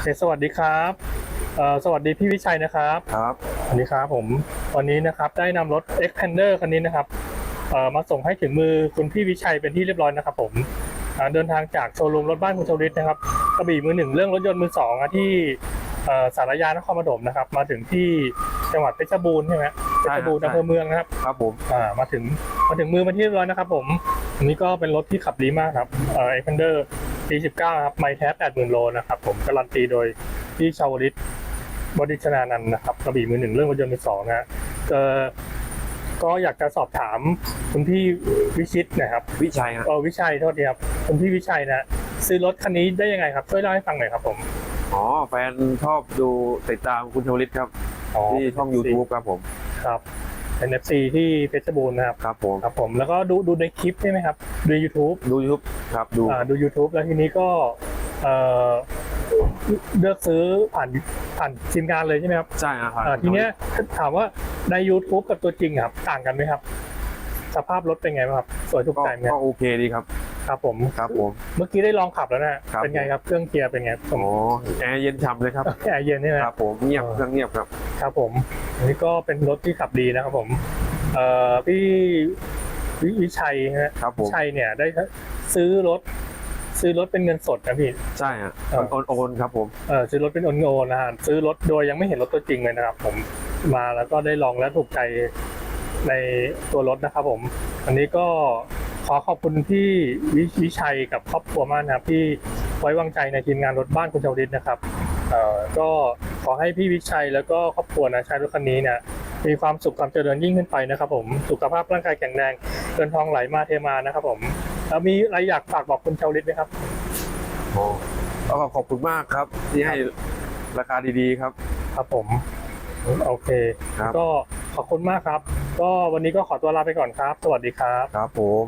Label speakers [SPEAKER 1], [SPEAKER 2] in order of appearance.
[SPEAKER 1] เคสวัสดีครับเอ่อสวัสดีพี่วิชัยนะครับ
[SPEAKER 2] ครับ
[SPEAKER 1] สวัสดีครับผมวันนี้นะครับได้นำรถ Expander คันนี้นะครับเอ่อมาส่งให้ถึงมือคุณพี่วิชัยเป็นที่เรียบร้อยนะครับ ผมอ่าเดินทางจากโชว์รูมรถบ้านคุณชวลิตนะครับกระบี่มือหนึ่งเรื่องรถยนต์มือสองอะที่เอ่อสารยานครปฐมนะครับ มาถึงที่จังหวัดเพชรบูรณ์ใช่ไหมเพ
[SPEAKER 2] ใช่
[SPEAKER 1] ช
[SPEAKER 2] ค
[SPEAKER 1] ร
[SPEAKER 2] รับ
[SPEAKER 1] บูรณ์อำเภอเมืองนะครับ
[SPEAKER 2] ครับผม
[SPEAKER 1] อ่ามาถึงมาถึงมือมาที่เรียบร้อยนะครับ ผมอันนี้ก็เป็นรถที่ขับดีมากครับเอ่อ Expander ปี19ครับไมล์แท้80,000 โลนะครับผมการันตีโดยพี่ชาวลิตบดิชนานันท์นะครับกระบี่มือหนึ่งเรื่องรถยนต์มือสองนะฮะเอ่อก็อยากจะสอบถามคุณพี่วิชิตนะครับ
[SPEAKER 2] วิชัยฮะ
[SPEAKER 1] เออวิชัยโทษทีครับคุณพี่วิชัยนะซื้อรถคันนี้ได้ยังไงครับช่วยเล่าให้ฟังหน่อยครับผม
[SPEAKER 2] อ๋อ แฟนชอบดูติดตามคุณชวลิตครับที่ช่อง YouTube ครับผม
[SPEAKER 1] ครับ เป็น FC ที่เพชรบูรณ์นะครับ
[SPEAKER 2] ครับผม
[SPEAKER 1] ครับผมแล้วก็ดูดูในคลิปใช่ไหมครับ ดู YouTube
[SPEAKER 2] ดูยูทูบครับดู
[SPEAKER 1] อ่าดู YouTube แล้วทีนี้ก็เอ่อเลือกซื้อผ่านผ่านทีมงานเลยใช่ไหมครับ
[SPEAKER 2] ใช่ครับ
[SPEAKER 1] อ่าทีเนี้ยถามว่าใน YouTube กับตัวจริงอะครับต่างกันไหมครับ สภาพรถเป็นไงบ้างครับ สวยถูก
[SPEAKER 2] ก็
[SPEAKER 1] ใจไหมค
[SPEAKER 2] ก็
[SPEAKER 1] รับ
[SPEAKER 2] โอเคดีครับ
[SPEAKER 1] ครับผม
[SPEAKER 2] ครับผม
[SPEAKER 1] เมื่อกี้ได้ลองขับแล้วนะครับ เป็นไงครับเครื่องเกียร์เป็นไงผม
[SPEAKER 2] โอ้แอร์เย็นฉ่ำเลยครับ
[SPEAKER 1] แอร์เย็นใช่ไหม
[SPEAKER 2] ครับผมเงียบเครื่องเงียบครับ
[SPEAKER 1] ครับผมอันนี้ก็เป็นรถที่ขับดีนะครับผม เอ่อพี่ววิชัยนะฮะ
[SPEAKER 2] ครับผม
[SPEAKER 1] ชัยเนี่ยได้ซื้อรถ ซื้อรถเป็นเงินสดนะพี่
[SPEAKER 2] ใช่ฮะ
[SPEAKER 1] ครับ
[SPEAKER 2] โอนโอนครับผม
[SPEAKER 1] เออซื้อรถเป็นโอนโอนนะฮะซื้อรถโดยยังไม่เห็นรถตัวจริงเลยนะครับ ผมมาแล้วก็ได้ลองและถูกใจในตัวรถนะครับผม อันนี้ก็ขอขอบคุณพี่วิวิชัยกับครอบครัวมากนะครับที่ไว้วางใจในทีมงานรถบ้านคุณชาวริตนะครับเอ่อก็ ขอให้พี่วิชัยแล้วก็ครอบครัวนะใช้รถคันนี้เนี่ยมีความสุขความเจริญยิ่งขึ้นไปนะครับผมสุขภาพร่างกายแข็งแรงเงินทองไหลมาเทมานะครับผมแล้วมีอะไรอยากฝากบอกคุณชาวริตไหมครับ
[SPEAKER 2] โอ้แล้วก็ขอบคุณมากครับ ที่ให้ราคาดีๆครับ
[SPEAKER 1] ครับผมโอเค
[SPEAKER 2] ครับ
[SPEAKER 1] ก็ขอบคุณมากครับ ก็วันนี้ก็ขอตัวลาไปก่อนครับ สวัสดีครับ
[SPEAKER 2] ครับผม